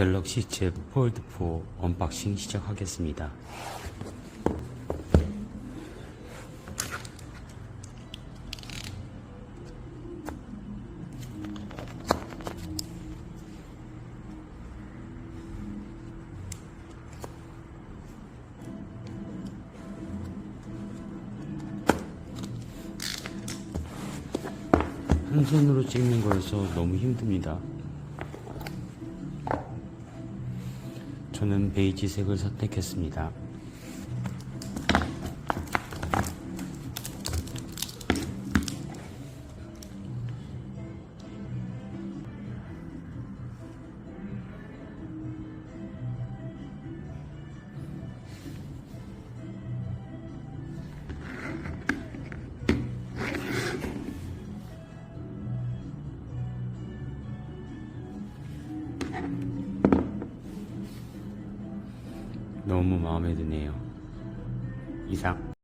갤럭시 Z 폴드 4 언박싱 시작하겠습니다. 한 손으로 찍는 거여서 너무 힘듭니다. 저는 베이지색을 선택했습니다. 너무 마음에 드네요. 이상.